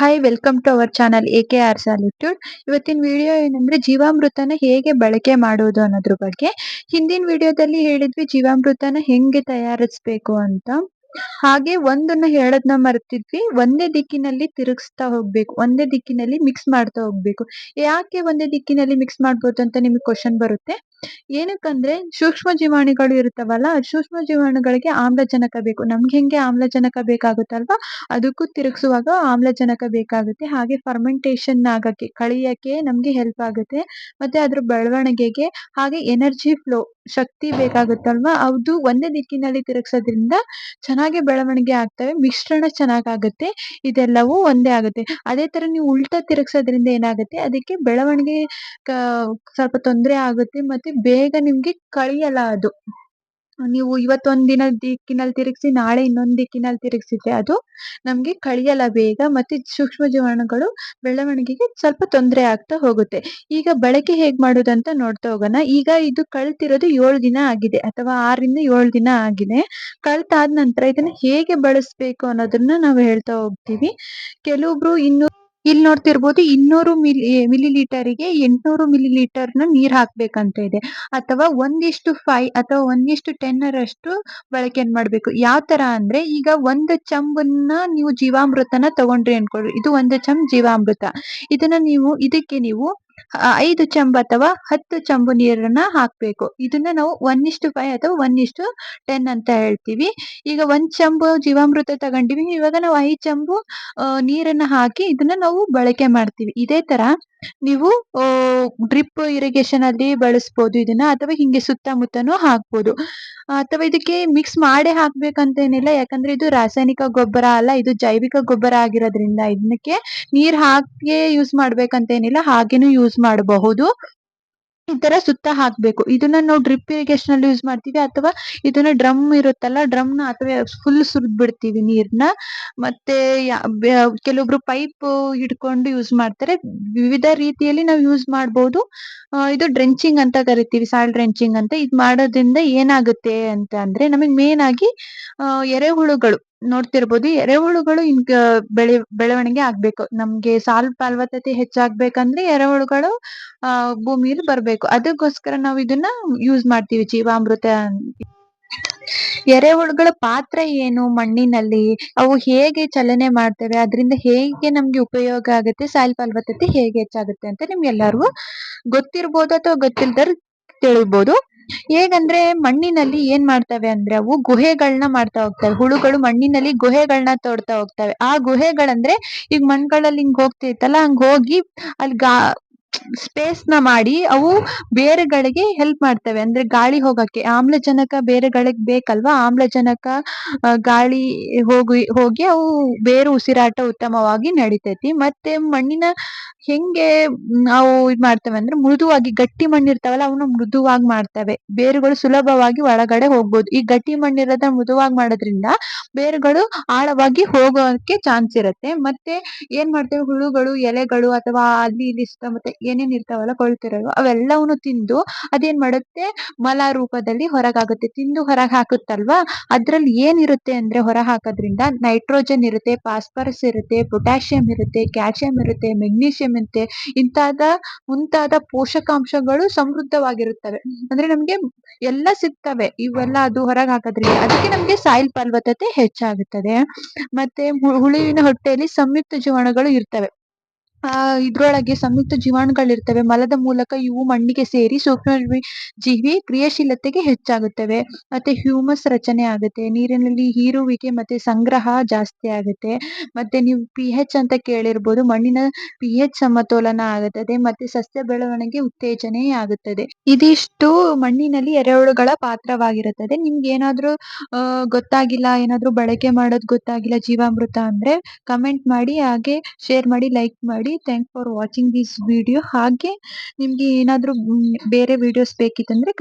Hi welcome to our channel A K R solitude ಇವತ್ತಿನ video ಏನಂದ್ರೆ ಜೀವಾಮೃತನ ಹೇಗೆ ಬಳಕೆ ಮಾಡೋದು ಅನ್ನೋದ್ರ ಬಗ್ಗೆ. ಹಿಂದಿನ ವಿಡಿಯೋದಲ್ಲಿ ಹೇಳಿದ್ವಿ ಜೀವಾಮೃತನ ಹೆಂಗೆ ತಯಾರಿಸ್ಬೇಕು ಅಂತ. ಹಾಗೆ ಒಂದನ್ನ ಹೇಳೋದನ್ನ ಮರ್ತಿದ್ವಿ, ಒಂದೇ ದಿಕ್ಕಿನಲ್ಲಿ ತಿರುಗಿಸ್ತಾ ಹೋಗ್ಬೇಕು, ಒಂದೇ ದಿಕ್ಕಿನಲ್ಲಿ ಮಿಕ್ಸ್ ಮಾಡ್ತಾ ಹೋಗ್ಬೇಕು. ಯಾಕೆ ಒಂದೇ ದಿಕ್ಕಿನಲ್ಲಿ ಮಿಕ್ಸ್ ಮಾಡ್ಬೋದು ಅಂತ ನಿಮಗೆ ಕ್ವಶನ್ ಬರುತ್ತೆ? ಏನಕ್ಕಂದ್ರೆ ಸೂಕ್ಷ್ಮ ಜೀವಾಣುಗಳು ಇರುತ್ತವಲ್ಲ ಸೂಕ್ಷ್ಮ ಜೀವಾಣುಗಳಿಗೆ ಆಮ್ಲಜನಕ ಬೇಕು. ನಮ್ಗೆ ಹೆಂಗೆ ಆಮ್ಲಜನಕ ಬೇಕಾಗುತ್ತಲ್ವಾ? ಅದಕ್ಕೂ ತಿರುಗಿಸುವಾಗ ಆಮ್ಲಜನಕ ಬೇಕಾಗುತ್ತೆ. ಹಾಗೆ ಫರ್ಮೆಂಟೇಶನ್ ಆಗಕ್ಕೆ, ಕಳಿಯಕ್ಕೆ ನಮ್ಗೆ ಹೆಲ್ಪ್ ಆಗುತ್ತೆ. ಮತ್ತೆ ಅದ್ರ ಬೆಳವಣಿಗೆಗೆ, ಹಾಗೆ ಎನರ್ಜಿ ಫ್ಲೋ ಶಕ್ತಿ ಬೇಕಾಗುತ್ತಲ್ವಾ? ಅದು ಒಂದೇ ದಿಕ್ಕಿನಲ್ಲಿ ತಿರುಗಿಸೋದ್ರಿಂದ ಚೆನ್ನಾಗಿ ಬೆಳವಣಿಗೆ ಆಗ್ತವೆ, ಮಿಶ್ರಣ ಚೆನ್ನಾಗಾಗತ್ತೆ, ಇದೆಲ್ಲವೂ ಒಂದೇ ಆಗುತ್ತೆ. ಅದೇ ತರ ನೀವು ಉಲ್ಟಾ ತಿರುಗಿಸೋದ್ರಿಂದ ಏನಾಗುತ್ತೆ, ಅದಕ್ಕೆ ಬೆಳವಣಿಗೆ ಕ ಸ್ವಲ್ಪ ತೊಂದರೆ ಆಗುತ್ತೆ, ಮತ್ತೆ ಬೇಗ ನಿಮ್ಗೆ ಕಳಿಯಲ್ಲ ಅದು. ನೀವು ಇವತ್ತೊಂದ್ ದಿನ ದಿಕ್ಕಿನಲ್ಲಿ ತಿರುಗಿಸಿ, ನಾಳೆ ಇನ್ನೊಂದ್ ದಿಕ್ಕಿನಲ್ಲಿ ತಿರುಗಿಸಿದ್ರೆ ಅದು ನಮ್ಗೆ ಕಳಿಯಲ್ಲ ಬೇಗ ಮತ್ತೆ ಸೂಕ್ಷ್ಮ ಜೀವಾಣುಗಳು ಬೆಳವಣಿಗೆಗೆ ಸ್ವಲ್ಪ ತೊಂದರೆ ಆಗ್ತಾ ಹೋಗುತ್ತೆ. ಈಗ ಬಳಕೆ ಹೇಗ್ ಮಾಡೋದಂತ ನೋಡ್ತಾ ಹೋಗೋಣ. ಈಗ ಇದು ಕಳ್ತಿರೋದು ಏಳು ದಿನ ಆಗಿದೆ ಅಥವಾ ಆರರಿಂದ ಏಳು ದಿನ ಆಗಿದೆ. ಕಳ್ತಾದ ನಂತರ ಇದನ್ನ ಹೇಗೆ ಬಳಸಬೇಕು ಅನ್ನೋದನ್ನ ನಾವು ಹೇಳ್ತಾ ಹೋಗ್ತೀವಿ. ಕೆಲವೊಬ್ರು ಇನ್ನು ಇಲ್ಲಿ ನೋಡ್ತಿರ್ಬೋದು ಇನ್ನೂರು ಮಿಲಿ ಮಿಲಿ ಲೀಟರ್ಗೆ ಎಂಟುನೂರು ಮಿಲಿ ಲೀಟರ್ನ ನೀರ್ ಹಾಕ್ಬೇಕಂತ ಇದೆ. ಅಥವಾ ಒಂದಿಷ್ಟು ಫೈ, ಅಥವಾ ಒಂದಿಷ್ಟು ಟೆನ್ ರಷ್ಟು ಬಳಕೆನ್ ಮಾಡ್ಬೇಕು? ಯಾವ ತರ ಅಂದ್ರೆ ಈಗ ಒಂದು ಚಂಬನ್ನ ನೀವು ಜೀವಾಮೃತನ ತಗೊಂಡ್ರಿ ಅನ್ಕೊಳ್ರಿ. ಇದು ಒಂದು ಚಮ್ ಜೀವಾಮೃತ. ಇದನ್ನ ನೀವು, ಇದಕ್ಕೆ ನೀವು ಐದು ಚಂಬ ಅಥವಾ ಹತ್ತು ಚಂಬು ನೀರನ್ನ ಹಾಕ್ಬೇಕು. ಇದನ್ನ ನಾವು ಒನ್ ಇಷ್ಟು ಫೈವ್ ಅಥವಾ ಒನ್ ಇಷ್ಟು ಟೆನ್ ಅಂತ ಹೇಳ್ತೀವಿ. ಈಗ ಒಂದ್ ಚಂಬು ಜೀವಾಮೃತ ತಗೊಂಡಿವಿ. ಇವಾಗ ನಾವು ಐದ್ ಚಂಬು ನೀರನ್ನ ಹಾಕಿ ಇದನ್ನ ನಾವು ಬಳಕೆ ಮಾಡ್ತೀವಿ. ಇದೇ ತರ ನೀವು ಡ್ರಿಪ್ ಇರಿಗೇಷನ್ ಅಲ್ಲಿ ಬಳಸ್ಬೋದು ಇದನ್ನ ಅಥವಾ ಹಿಂಗೆ ಸುತ್ತಮುತ್ತನೂ ಹಾಕ್ಬೋದು. ಅಥವಾ ಇದಕ್ಕೆ ಮಿಕ್ಸ್ ಮಾಡೇ ಹಾಕ್ಬೇಕಂತೇನಿಲ್ಲ. ಯಾಕಂದ್ರೆ ಇದು ರಾಸಾಯನಿಕ ಗೊಬ್ಬರ ಅಲ್ಲ. ಇದು ಜೈವಿಕ ಗೊಬ್ಬರ ಆಗಿರೋದ್ರಿಂದ ಇದಕ್ಕೆ ನೀರ್ ಹಾಕಿ ಯೂಸ್ ಮಾಡ್ಬೇಕಂತೇನಿಲ್ಲ. ಹಾಗೇನು ಯೂಸ್ ಮಾಡಬಹುದು. ಈ ತರ ಸುತ್ತ ಹಾಕ್ಬೇಕು. ಇದನ್ನ ನಾವು ಡ್ರಿಪ್ ಇರಿಗೇಷನ್ ಅಲ್ಲಿ ಯೂಸ್ ಮಾಡ್ತೀವಿ ಅಥವಾ ಇದನ್ನ ಡ್ರಮ್ ಇರುತ್ತಲ್ಲ ಡ್ರಮ್ ಅಥವಾ ಫುಲ್ ಸುರಿದ್ ಬಿಡ್ತೀವಿ ನೀರ್ನ. ಮತ್ತೆ ಕೆಲವೊಬ್ರು ಪೈಪ್ ಹಿಡ್ಕೊಂಡು ಯೂಸ್ ಮಾಡ್ತಾರೆ. ವಿವಿಧ ರೀತಿಯಲ್ಲಿ ನಾವು ಯೂಸ್ ಮಾಡಬಹುದು ಇದು ಡ್ರೆಂಚಿಂಗ್ ಅಂತ ಕರಿತೀವಿ ಸಾಲ್ ಡ್ರೆಂಚಿಂಗ್ ಅಂತ. ಇದ್ ಮಾಡೋದ್ರಿಂದ ಏನಾಗುತ್ತೆ ಅಂತ ಅಂದ್ರೆ ನಮಗ್ ಮೇನ್ ಆಗಿ ಎರೆಹುಳುಗಳು. ನೋಡ್ತಿರ್ಬೋದು. ಎರೆಹುಳುಗಳು ಬೆಳೆ, ಬೆಳವಣಿಗೆ ಆಗ್ಬೇಕು. ನಮ್ಗೆ ಸಾಲ್ ಫಲವತ್ತತೆ ಹೆಚ್ಚಾಗ್ಬೇಕಂದ್ರೆ ಎರೆಹುಳುಗಳು, ಆ, ಭೂಮಿಲಿ ಬರ್ಬೇಕು. ಅದಕ್ಕೋಸ್ಕರ ನಾವು ಇದನ್ನ ಯೂಸ್ ಮಾಡ್ತೀವಿ ಜೀವಾಮೃತ ಎರೆಹುಳುಗಳ ಪಾತ್ರ ಏನು ಮಣ್ಣಿನಲ್ಲಿ? ಅವು ಹೇಗೆ ಚಲನೆ ಮಾಡ್ತವೆ? ಅದರಿಂದ ಹೇಗೆ ನಮ್ಗೆ ಉಪಯೋಗ ಆಗುತ್ತೆ? ಸಾಯಿಲ್ ಫಲವತ್ತತೆ ಹೇಗೆ ಹೆಚ್ಚಾಗುತ್ತೆ ಅಂತ ನಿಮ್ಗೆಲ್ಲಾರ್ಗು ಗೊತ್ತಿರ್ಬೋದು ಅಥವಾ ಗೊತ್ತಿಲ್ದರ್ ತಿಳಿಬಹುದು ಹೇಗಂದ್ರೆ ಮಣ್ಣಿನಲ್ಲಿ ಏನ್ ಮಾಡ್ತವೆ ಅಂದ್ರೆ ಅವು ಗುಹೆಗಳನ್ನ ಮಾಡ್ತಾ ಹೋಗ್ತವೆ. ಹುಳುಗಳು ಮಣ್ಣಿನಲ್ಲಿ ಗುಹೆಗಳನ್ನ ತೋಡ್ತಾ ಹೋಗ್ತವೆ. ಆ ಗುಹೆಗಳಂದ್ರೆ ಈಗ ಮಣ್ಗಳಲ್ಲಿ ಹಿಂಗ್ ಹೋಗ್ತಿರ್ತಲ್ಲ ಹಂಗ್ ಹೋಗಿ ಅಲ್ಲಿ ಗಾ ಸ್ಪೇಸ್ನ ಮಾಡಿ ಅವು ಬೇರುಗಳಿಗೆ ಹೆಲ್ಪ್ ಮಾಡ್ತವೆ. ಅಂದ್ರೆ ಗಾಳಿ ಹೋಗಕ್ಕೆ, ಆಮ್ಲಜನಕ ಬೇರುಗಳಿಗೆ ಬೇಕಲ್ವಾ? ಆಮ್ಲಜನಕ ಗಾಳಿ ಹೋಗಿ ಹೋಗಿ ಅವು ಬೇರು ಉಸಿರಾಟ ಉತ್ತಮವಾಗಿ ನಡಿತೈತಿ. ಮತ್ತೆ ಮಣ್ಣಿನ ಹೆಂಗೆ ನಾವು ಇದ್ ಮಾಡ್ತೇವೆ ಅಂದ್ರೆ ಮೃದುವಾಗಿ ಗಟ್ಟಿ ಮಣ್ಣು ಇರ್ತಾವಲ್ಲ ಅವನ್ನ ಮೃದುವಾಗಿ ಮಾಡ್ತವೆ. ಬೇರುಗಳು ಸುಲಭವಾಗಿ ಒಳಗಡೆ ಹೋಗ್ಬೋದು. ಈ ಗಟ್ಟಿ ಮಣ್ಣಿರೋದ ಮೃದುವಾಗಿ ಮಾಡೋದ್ರಿಂದ ಬೇರುಗಳು ಆಳವಾಗಿ ಹೋಗೋಕೆ ಚಾನ್ಸ್ ಇರುತ್ತೆ. ಮತ್ತೆ ಏನ್ ಮಾಡ್ತೇವೆ? ಹುಳುಗಳು, ಎಲೆಗಳು ಅಥವಾ ಅಲ್ಲಿ ಇಲ್ಲಿ ಸುತ್ತಮುತ್ತ ಏನೇನ್ ಇರ್ತಾವಲ್ಲ ಕೊಳ್ತಿರೋ ಅವೆಲ್ಲವನ್ನು ತಿಂದು ಅದೇನ್ ಮಾಡುತ್ತೆ? ಮಲ ರೂಪದಲ್ಲಿ ಹೊರಗಾಗುತ್ತೆ. ತಿಂದು ಹೊರಗ್ ಹಾಕುತ್ತಲ್ವಾ? ಅದ್ರಲ್ಲಿ ಏನಿರುತ್ತೆ ಅಂದ್ರೆ ಹೊರ ಹಾಕೋದ್ರಿಂದ ನೈಟ್ರೋಜನ್ ಇರುತ್ತೆ ಫಾಸ್ಫರಸ್ ಇರುತ್ತೆ ಪೊಟ್ಯಾಷಿಯಂ ಇರುತ್ತೆ ಕ್ಯಾಲ್ಸಿಯಂ ಇರುತ್ತೆ ಮೆಗ್ನೀಷಿಯಂ ಇರುತ್ತೆ. ಇಂತಾದ ಮುಂತಾದ ಪೋಷಕಾಂಶಗಳು ಸಮೃದ್ಧವಾಗಿರುತ್ತವೆ. ಅಂದ್ರೆ ನಮ್ಗೆ ಎಲ್ಲ ಸಿಗ್ತವೆ. ಇವೆಲ್ಲ ಅದು ಹೊರಗ್ ಹಾಕೋದ್ರಿಂದ. ಅದಕ್ಕೆ ನಮ್ಗೆ ಸಾಯಿಲ್ ಫಲವತ್ತತೆ ಹೆಚ್ಚಾಗುತ್ತದೆ. ಮತ್ತೆ ಹುಳುವಿನ ಹೊಟ್ಟೆಯಲ್ಲಿ ಸಂಯುಕ್ತ ಜೀವಾಣುಗಳು ಇರ್ತವೆ. ಆ, ಇದ್ರೊಳಗೆ ಸಂಯುಕ್ತ ಜೀವಾಣುಗಳಿರ್ತವೆ. ಮಲದ ಮೂಲಕ ಇವು ಮಣ್ಣಿಗೆ ಸೇರಿ ಸೂಕ್ಷ್ಮ ಜೀವಿ ಕ್ರಿಯಾಶೀಲತೆಗೆ ಹೆಚ್ಚಾಗುತ್ತವೆ. ಮತ್ತೆ ಹ್ಯೂಮಸ್ ರಚನೆ ಆಗುತ್ತೆ. ನೀರಿನಲ್ಲಿ ಹೀರುವಿಕೆ ಮತ್ತೆ ಸಂಗ್ರಹ ಜಾಸ್ತಿ ಆಗುತ್ತೆ. ಮತ್ತೆ ನೀವು ಪಿ ಅಂತ ಕೇಳಿರ್ಬೋದು. ಮಣ್ಣಿನ ಪಿ ಸಮತೋಲನ ಆಗುತ್ತದೆ. ಮತ್ತೆ ಸಸ್ಯ ಬೆಳವಣಿಗೆ ಉತ್ತೇಜನೆ ಆಗುತ್ತದೆ. ಇದಿಷ್ಟು ಮಣ್ಣಿನಲ್ಲಿ ಎರೆಹುಳುಗಳ ಪಾತ್ರವಾಗಿರುತ್ತದೆ. ನಿಮ್ಗೆ ಏನಾದ್ರೂ ಅಹ್ ಗೊತ್ತಾಗಿಲ್ಲ, ಏನಾದ್ರೂ ಬಳಕೆ ಮಾಡೋದ್ ಗೊತ್ತಾಗಿಲ್ಲ ಜೀವಾಮೃತ ಅಂದ್ರೆ ಕಮೆಂಟ್ ಮಾಡಿ, ಹಾಗೆ ಶೇರ್ ಮಾಡಿ ಲೈಕ್ ಮಾಡಿ. Thanks for watching this video ಹಾಗೆ ನಿಮ್ಗೆ ಏನಾದ್ರೂ ಬೇರೆ ವಿಡಿಯೋಸ್ ಬೇಕಿತ್ತಂದ್ರೆ